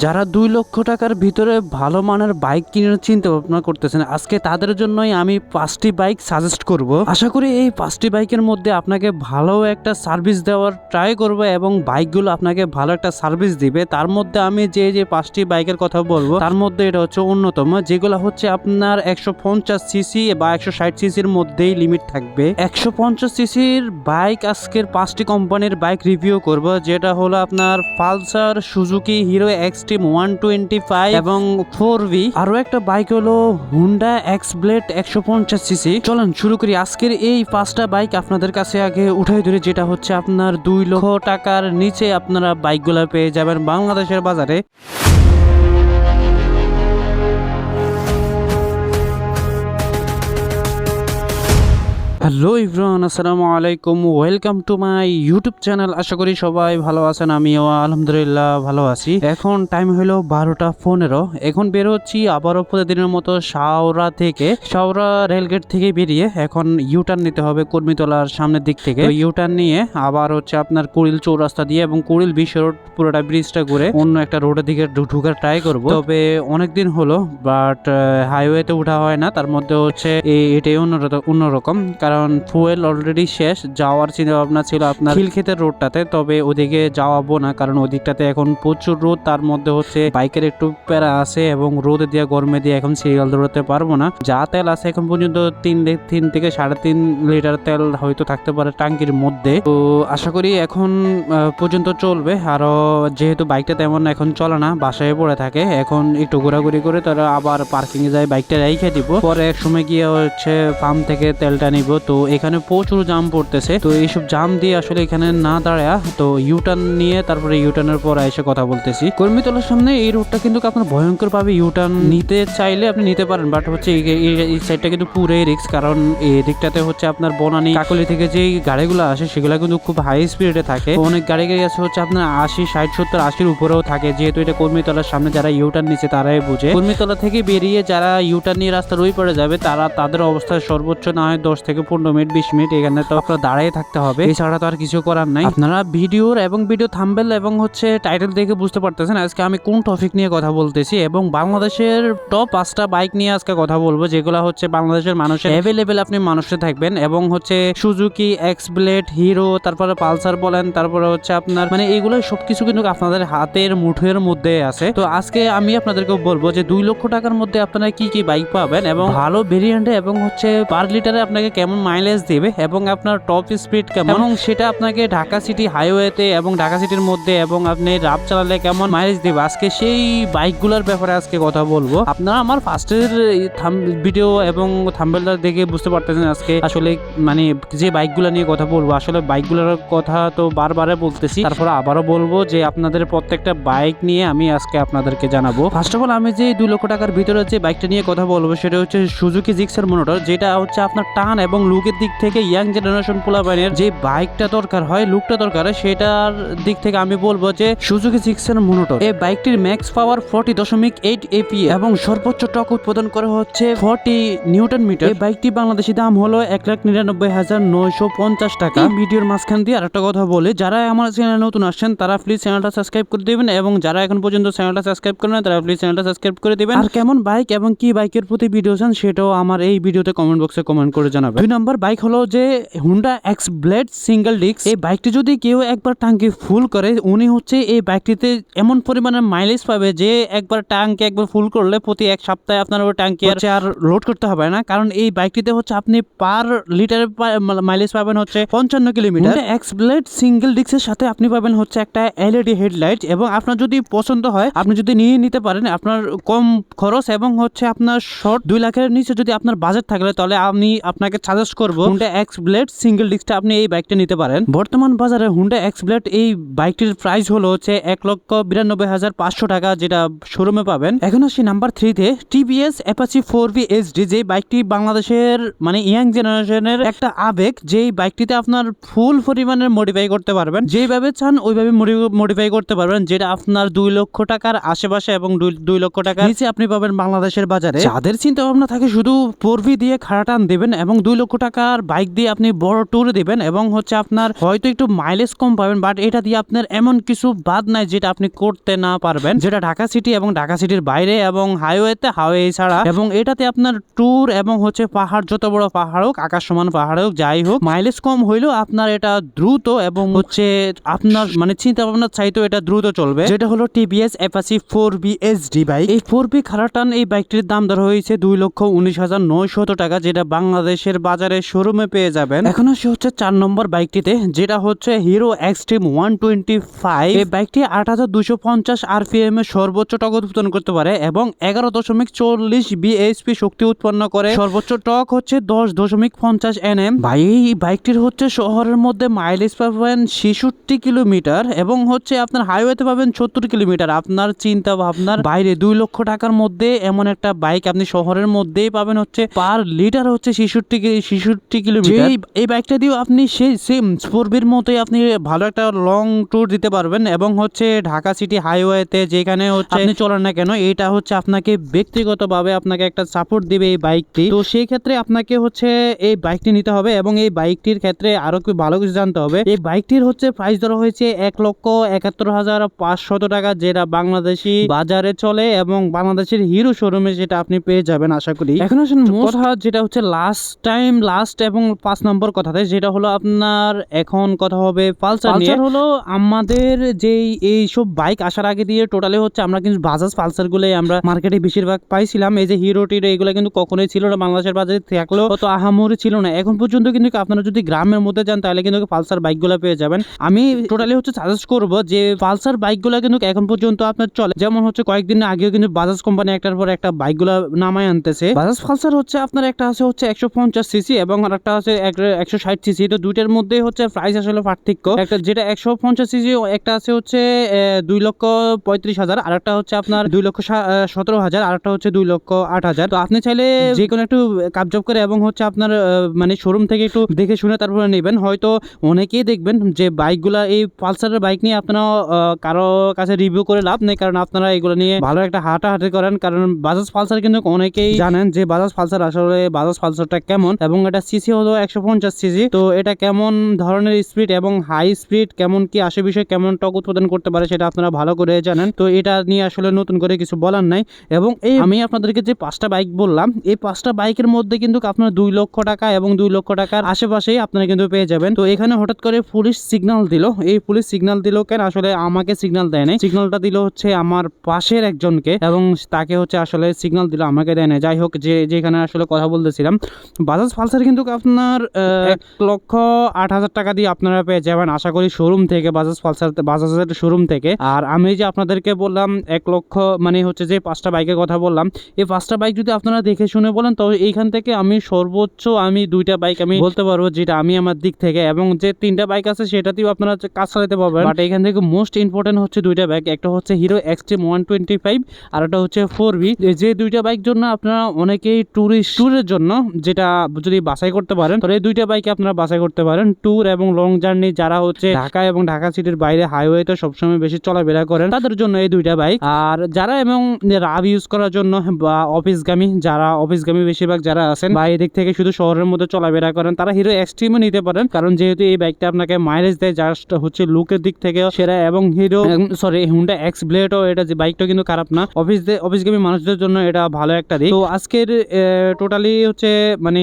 যারা দুই লক্ষ টাকার ভিতরে ভালো মানের বাইক কেনার চিন্তা ভাবনা করতেছেন, আজকে তাদের জন্যই আমি পাঁচটি বাইক সাজেস্ট করব। আশা করি এই পাঁচটি বাইকের মধ্যে আপনাকে ভালো একটা সার্ভিস দেওয়ার ট্রাই করব এবং বাইকগুলো আপনাকে ভালো একটা সার্ভিস দিবে। তার মধ্যে আমি যে যে পাঁচটি বাইকের কথা বলব, তার মধ্যে এটা হচ্ছে অন্যতম। যেগুলো হচ্ছে আপনার একশো পঞ্চাশ সিসি বা একশো ষাট সিসির মধ্যেই লিমিট থাকবে। একশো পঞ্চাশ সিসির বাইক আজকের পাঁচটি কোম্পানির বাইক রিভিউ করব, যেটা হলো আপনার Pulsar Suzuki Hero Xtreme one twenty five এবং ফোর ভি আরও একটা বাইক হলো হুন্ডা এক্স ব্লেড একশো পঞ্চাশ সিসি চলেন শুরু করি আজকের এই পাঁচটা বাইক আপনাদের কাছে আগে উঠাই ধরে, যেটা হচ্ছে আপনার দুই লক্ষ টাকার নিচে আপনারা বাইকগুলো পেয়ে যাবেন বাংলাদেশের বাজারে। হ্যালো ইব্রান, আসসালামু আলাইকুম। Welcome to my YouTube channel. আশা করি সবাই ভালো আছেন, আমিও আলহামদুলিল্লাহ ভালো আছি। এখন টাইম হলো বারোটা পনেরো। এখন বের হচ্ছি আবারও প্রতিদিনের মতো শাওরা থেকে। শাওরা রেলগেট থেকে বেরিয়ে এখন ইউটার্ন নিতে হবে কর্মীতলার সামনের দিক থেকে। ইউটার্ন নিয়ে আবার হচ্ছে আপনার কুড়িল চৌরাস্তা দিয়ে এবং কুড়িল বিশ্ব রোড পুরোটা ব্রিজটা ঘুরে অন্য একটা রোডের দিকে ঢুকার ট্রাই করব। তবে অনেকদিন হলো বাট হাইওয়েতে উঠা হয় না। তার মধ্যে হচ্ছে এটাই অন্যরকম। অন্যরকম কারণ ফুয়েল অলরেডি শেষ, যাওয়ার চিন্তা ভাবনা ছিল আপনার খিলক্ষেতের রোডটাতে, তবে ওদিকে যাওয়াবো না, কারণ ওদিকটাতে এখন প্রচুর রোদ, তার মধ্যে হচ্ছে বাইকের একটু প্যারা আছে এবং রোদে দিয়ে গরমে দিয়ে এখন সিরিয়াল দৌড়াতে পারব না। যা তেল আছে এখন পর্যন্ত তিন তিন থেকে সাড়ে তিন লিটার তেল হয়তো থাকতে পারে টাঙ্কির মধ্যে। তো আশা করি এখন পর্যন্ত চলবে। আরও যেহেতু বাইকটা তেমন এখন চলে না, বাসায় পড়ে থাকে, এখন একটু ঘোরাঘুরি করে তারা আবার পার্কিংয়ে যায়, বাইকটা রেখে দিব। পরে এক সময় গিয়ে হচ্ছে পাম্প থেকে তেলটা নিব। তো এখানে প্রচুর জাম পড়তেছে। তো এইসব জাম দিয়ে আসলে এখানে না দাঁড়ায় তো ইউটার্ন নিয়ে তারপরে ইউটার্নের পর এসে কথা বলতেছি। কর্মীতলার সামনে এই রোডটা কিন্তু আপনার ভয়ঙ্কর ভাবে ইউটার্ন নিতে চাইলে আপনি নিতে পারেন বাট হচ্ছে এই- সাইডটা কিন্তু পুরোই রিক্স কারণ এই দিকটাতে হচ্ছে আপনার বনানি, কাকলি থেকে যেই গাড়িগুলো আসে সেগুলো কিন্তু খুব হাই স্পিডে থাকে। অনেক গাড়ি গাড়ি আছে হচ্ছে আপনার আশি, ষাট, সত্তর, আশির উপরেও থাকে, যেহেতু এটা কর্মীতলার সামনে যারা ইউটার্ন নিচ্ছে তারাই বুঝে। কর্মীতলা থেকে বেরিয়ে যারা ইউটার্ন নিয়ে রাস্তার ওই পড়ে যাবে, তারা তাদের অবস্থা সর্বোচ্চ না হয় দশ থেকে পনেরো মিনিট, বিশ মিনিট এখানে তো আপনার দাঁড়িয়ে থাকতে হবে। এছাড়া তো আর কিছু করার নাই। আপনারা ভিডিওর এবং ভিডিও থাম্বেল এবং হচ্ছে টাইটেল দেখে বুঝতে পারতেছেন আজকে আমি কোন টপিক নিয়ে কথা বলতেছি এবং বাংলাদেশের টপ পাঁচটা বাইক নিয়ে আজকে কথা বলব, যেগুলো হচ্ছে বাংলাদেশের মানুষের অ্যাভেলেবেল আপনি মানুষে থাকবেন এবং হচ্ছে সুজুকি এক্স ব্লেড হিরো তারপরে পালসার বলেন, তারপরে হচ্ছে আপনার মানে এগুলো সবকিছু কিন্তু আপনাদের হাতের মুঠের মধ্যে আছে। তো আজকে আমি আপনাদেরকে বলব যে দুই লক্ষ টাকার মধ্যে আপনারা কি কি বাইক পাবেন এবং ভালো ভেরিয়েন্টে এবং হচ্ছে পার লিটারে আপনাকে কেমন মাইলেজ দেবে এবং আপনার টপ স্পিড কেমন? এবং সেটা আপনাকে ঢাকা সিটি হাইওয়েতে এবং ঢাকা সিটির মধ্যে এবং আপনি রাব চালালে কেমন মাইলেজ দেবে? আজকে সেই বাইকগুলোর ব্যাপারে আজকে কথা বলব। আপনারা আমার ফার্স্টের ভিডিও এবং থাম্বেলটা দেখে বুঝতে পারতেছেন আজকে আসলে মানে যে বাইকগুলো নিয়ে কথা বলব। আসলে বাইকগুলোর কথা তো বারবারে বলতেছি। তারপরে আবারও বলব যে আপনাদের প্রত্যেকটা বাইক নিয়ে আমি আজকে আপনাদেরকে জানাব। ফার্স্ট অফ অল আমি যে দুই লক্ষ টাকার ভিতরে যে বাইকটা নিয়ে কথা বলব, সেটা হচ্ছে সুজুকি জিক্সার মনোটর যেটা হচ্ছে আপনার টান এবং লুকের দিক থেকে ইয়াং জেনারেশন পোলাবাইনের যে বাইকটা দরকার হয় লুকটা দরকার হয়, সেটার দিক থেকে আমি বলব যে সুজুকি জিক্সার মনোটর এই বাইকটির ম্যাক্স পাওয়ার ফর্টি দশমিক এইট এপি এবং সর্বোচ্চ টক উৎপাদন করে হচ্ছে ফর্টি নিউটন মিটার এই বাইকটি বাংলাদেশি দাম হলো এক লাখ নিরানব্বই হাজার নয়শো পঞ্চাশ টাকা। ভিডিওর মাঝখান দিয়ে আরেকটা কথা বলে, যারা আমার চ্যানেলে নতুন আসছেন, তারা প্লিজ চ্যানেলটা সাবস্ক্রাইব করে দেবেন এবং যারা এখন পর্যন্ত চ্যানেলটা সাবস্ক্রাইব করেন তারা প্লিজ চ্যানেলটা সাবস্ক্রাইব করে দেবেন। আর কেমন বাইক এবং কি বাইকের প্রতি ভিডিও চান, সেটাও আমার এই ভিডিওতে কমেন্ট বক্সে কমেন্ট করে জানাবেন। নম্বর বাইক হলো যে Honda X Blade single disc এই বাইকটি যদি কেউ একবার টাঙ্কি ফুল করে উনি হচ্ছে এই বাইকটিতে এমন পরিমাণে মাইলেজ পাবে যে একবার টাঙ্কি একবার ফুল করলে প্রতি এক সপ্তাহে আপনার ওই টাঙ্কি আর লোড করতে হবে না কারণ এই বাইকটিতে হচ্ছে আপনি পার লিটারে মাইলেজ পাবেন হচ্ছে পঞ্চান্ন কিলোমিটার। এক্স ব্লেড সিঙ্গেল ডিস্কের সাথে আপনি পাবেন হচ্ছে একটা এলইডি হেডলাইট এবং আপনার যদি পছন্দ হয় আপনি যদি নিয়ে নিতে পারেন আপনার কম খরচ এবং হচ্ছে আপনার শর্ট দুই লাখের নিচে যদি আপনার বাজেট থাকলে তাহলে আমি আপনাকে সাজেস্ট করব হুন্ডা এক্স ব্লেড সিঙ্গেল ডিস্কটা আপনি এই বাইকটা নিতে পারেন। বর্তমান বাজারে হুন্ডা এক্স ব্লেড এই বাইকটির প্রাইস হলো হচ্ছে এক লক্ষ বিরানব্বই হাজার পাঁচশো টাকা যেটা শোরুমে পাবেন। এখন আসি নাম্বার থ্রিতে TVS Apache four V HD যে বাইকটি বাংলাদেশের মানে ইয়াং জেনারেশনের একটা আবেগ যেই বাইকটিতে আপনার ফুল পরিমাণের মডিফাই করতে পারবেন। যেইভাবে চান ওইভাবে মডিফাই করতে পারবেন যেটা আপনার দুই লক্ষ টাকার আশেপাশে এবং দুই- লক্ষ টাকার নিচে আপনি পাবেন বাংলাদেশের বাজারে। যাদের চিন্তা ভাবনা থাকে শুধু ফোর দিয়ে খাড়া টান দেবেন এবং দুই লক্ষ লক্ষ টাকার বাইক দিয়ে আপনি বড় ট্যুর দেবেন এবং হচ্ছে আপনার হয়তো একটু মাইলেজ কম পাবেন বাট এটা দিয়ে আপনার এমন কিছু বাদ নাই যেটা আপনি করতে না পারবেন। যেটা ঢাকা সিটি এবং ঢাকা সিটির বাইরে এবং হাইওয়েতে হাইওয়ে ছাড়া। এবং এটাতে আপনার ট্যুর এবং হচ্ছে পাহাড়, যত বড় পাহাড় হোক, আকাশ সমান পাহাড় হোক, যাই হোক মাইলেজ কম হইলেও আপনার এটা দ্রুত এবং হচ্ছে আপনার মানে চিন্তা ভাবনার চাইতেও এটা দ্রুত চলবে। যেটা হলো TVS Apache four V S D bike এই ফোর বি খারাটান এই বাইকটির দাম ধরা হয়েছে দুই লক্ষ উনিশ হাজার নয়শত টাকা, যেটা বাংলাদেশের বাজারে শোরুমে পেয়ে যাবেন। এখন আসে হচ্ছে চার নম্বর বাইকটিতে, যেটা হচ্ছে Hero Xtreme one twenty five এই বাইকটি আট হাজার দুশো পঞ্চাশ আরপিএম এ সর্বোচ্চ টক উৎপাদন করতে পারে এবং এগারো দশমিক চল্লিশ বিএসপি শক্তি উৎপন্ন করে। সর্বোচ্চ টক হচ্ছে দশ দশমিক পঞ্চাশ এনএম ভাই, এই বাইকটির হচ্ছে শহরের মধ্যে মাইলেজ পাবেন ছেষট্টি কিলোমিটার এবং হচ্ছে আপনার হাইওয়েতে পাবেন সত্তর কিলোমিটার। আপনার চিন্তা ভাবনার বাইরে দুই লক্ষ টাকার মধ্যে এমন একটা বাইক আপনি শহরের মধ্যেই পাবেন হচ্ছে পার লিটার হচ্ছে ছেষট্টি ছেষট্টি কিলোমিটার। এই- বাইকটা দিয়েও আপনি সেই সেম স্পোর্বির মতোই আপনি ভালো একটা লং ট্যুর দিতে পারবেন এবং হচ্ছে ঢাকা সিটি হাইওয়েতে যেখানে হচ্ছে আপনি চলেন না কেন এটা হচ্ছে আপনাকে ব্যক্তিগতভাবে আপনাকে একটা সাপোর্ট দিবে এই বাইকটি তো সেই ক্ষেত্রে আপনাকে হচ্ছে এই বাইকটি নিতে হবে এবং এই বাইকটির ক্ষেত্রে আরও কি ভালো কিছু জানতে হবে। এই বাইকটির হচ্ছে প্রাইস ধরা হয়েছে এক লক্ষ একাত্তর হাজার পাঁচশত টাকা যেটা বাংলাদেশি বাজারে চলে এবং বাংলাদেশের হিরো শোরুমে যেটা আপনি পেয়ে যাবেন আশা করি। এখন আসেন কথা যেটা হচ্ছে লাস্ট টাইম লাস্ট এবং পাঁচ নম্বর কথাতে যেটা হলো আপনার এখন কথা হবে পালসার পালসার হলো আমাদের যেই এই সব বাইক আসার আগে দিয়ে টোটালি হচ্ছে আমরা কিন্তু বাজাজ পালসার গুলোই আমরা মার্কেটে বেশিরভাগ পাইছিলাম। এই যে হিরো টিরো এগুলো কিন্তু কখনোই ছিল না বাংলাদেশের বাজারে থাকলেও অত আহামরি ছিল না। এখন পর্যন্ত কিন্তু আপনারা যদি গ্রামের মধ্যে যান তাহলে কিন্তু পালসার বাইকগুলো পেয়ে যাবেন। আমি টোটালি হচ্ছে সাজেস্ট করব যে পালসার বাইকগুলো কিন্তু এখন পর্যন্ত আপনার চলে। যেমন হচ্ছে কয়েকদিন আগেও কিন্তু বাজাজ কোম্পানি একটার পর একটা বাইকগুলো নামায় আনতেছে। বাজাজ পালসার হচ্ছে আপনার একটা আছে হচ্ছে একশো পঞ্চাশ সিসি এবং আর একটা আছে একশো ষাট সিসি। তো দুইটার মধ্যে হচ্ছে প্রাইস আসলে পার্থক্য। একটা যেটা একশো পঞ্চাশ সিসি একটা আছে হচ্ছে দুই লক্ষ পঁয়ত্রিশ হাজার। আর একটা হচ্ছে আপনার দুই লক্ষ সতেরো হাজার। আর একটা হচ্ছে দুই লক্ষ আট হাজার। তো আপনি চাইলে যে কোনো একটু কাপজব করে এবং হচ্ছে আপনার মানে শোরুম থেকে একটু দেখে শুনে তারপরে নেবেন। হয়তো অনেকেই দেখবেন যে বাইকগুলা, এই পালসারের বাইক নিয়ে আপনারা কারও কাছে রিভিউ করে লাভ নেই। কারণ আপনারা এগুলো নিয়ে ভালো একটা হাঁটাহাঁটি করেন। কারণ বাজাজ পালসার কিন্তু অনেকেই জানেন যে বাজাজ পালসার আসলে বাজাজ পালসারটা কেমন এবং এটা সিসি হলো একশো পঞ্চাশ সিসি। তো এটা কেমন ধরনের স্পিড এবং হাই স্পিড কেমন কি আসে বিষয়ে কেমন টক উৎপাদন করতে পারে সেটা আপনারা ভালো করে জানেন। তো এটা নিয়ে আসলে নতুন করে কিছু বলার নাই। এবং এই আমি আপনাদেরকে যে পাঁচটা বাইক বললাম, এই পাঁচটা বাইকের মধ্যে কিন্তু আপনার দুই লক্ষ টাকা এবং দুই লক্ষ টাকার আশেপাশেই আপনারা কিন্তু পেয়ে যাবেন। তো এখানে হঠাৎ করে পুলিশ সিগন্যাল দিল। এই পুলিশ সিগন্যাল দিল কেন? আসলে আমাকে সিগন্যাল দেয় নাই। সিগন্যালটা দিল হচ্ছে আমার পাশের একজনকে এবং তাকে হচ্ছে আসলে সিগনাল দিল, আমাকে দেয় নাই। যাই হোক, যে যেখানে আসলে কথা বলতেছিলাম, বাজাজ পালসার কিন্তু আপনার এক লক্ষ আট হাজার টাকা দিয়ে আপনারা পেয়ে যাবেন। আশা করি শোরুম থেকে বাজাজ পালসার বাজাজের শোরুম থেকে। আর আমি যে আপনাদেরকে বললাম, এক লক্ষ মানে হচ্ছে যে পাঁচটা বাইকের কথা বললাম, এই পাঁচটা বাইক যদি আপনারা দেখে শুনে বলেন, তো এইখান থেকে আমি সর্বোচ্চ আমি দুইটা বাইক আমি বলতে পারব, যেটা আমি আমার দিক থেকে, এবং যে তিনটা বাইক আছে, সেটাতেও আপনারা কাজ চালাতে পারবেন। বাট এখান থেকে মোস্ট ইম্পর্টেন্ট হচ্ছে দুইটা বাইক একটা হচ্ছে Hero Xtreme one twenty five আর একটা হচ্ছে ফোর বি যে দুইটা বাইক জন্য আপনারা অনেকেই ট্যুরিস্ট ট্যুরের জন্য, যেটা যদি বাছাই করতে পারেন তাহলে এই দুইটা বাইকে আপনারা বাছাই করতে পারেন। ট্যুর এবং লং জার্নি যারা হচ্ছে ঢাকা এবং ঢাকা সিটির বাইরে হাইওয়েতে সবসময় বেশি চলাফেরা করেন, তাদের জন্য এই দুইটা বাইক আর যারা এবং রাব ইউজ করার জন্য বা অফিসগামী যারা অফিসগামী বেশিরভাগ যারা আছেন, বা এদিক থেকে শুধু শহরের মধ্যে চলাফেরা করেন, তারা হিরো এক্সট্রিমও নিতে পারেন, কারণ যেহেতু এই বাইকটা আপনাকে মাইলেজ দেয় জাস্ট হচ্ছে লুকের দিক থেকে সেরা এবং হিরো সরি হুন্ডা এক্স ব্লেডও এটা যে বাইকটা কিন্তু খারাপ না অফিস অফিসগামী মানুষদের জন্য এটা ভালো একটা দিক। তো আজকের টোটালি হচ্ছে মানে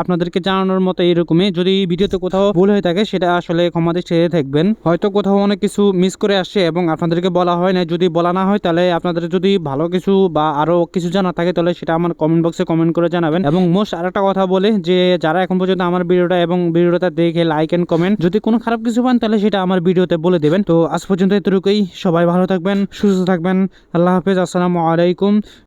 আপনাদেরকে জানানোর মতো এরকমই যদি ভিডিওতে কোথাও ভুল হয়ে থাকে, সেটা আসলে ক্ষমাতে চেয়ে থাকবেন হয়তো কোথাও অনেক কিছু মিস করে আসছে এবং আপনাদেরকে বলা হয় না যদি বলা না হয়, তাহলে আপনাদের যদি ভালো কিছু বা আরও কিছু জানা থাকে, তাহলে সেটা আমার কমেন্ট বক্সে কমেন্ট করে জানাবেন। এবং মোস্ট আরেকটা কথা বলে যে, যারা এখন পর্যন্ত আমার ভিডিওটা এবং ভিডিওটা দেখে লাইক এন্ড কমেন্ট যদি কোনো খারাপ কিছু পান, তাহলে সেটা আমার ভিডিওতে বলে দেবেন। তো আজ পর্যন্ত এতটুকুই। সবাই ভালো থাকবেন, সুস্থ থাকবেন। আল্লাহ হাফেজ। আসসালামু আলাইকুম।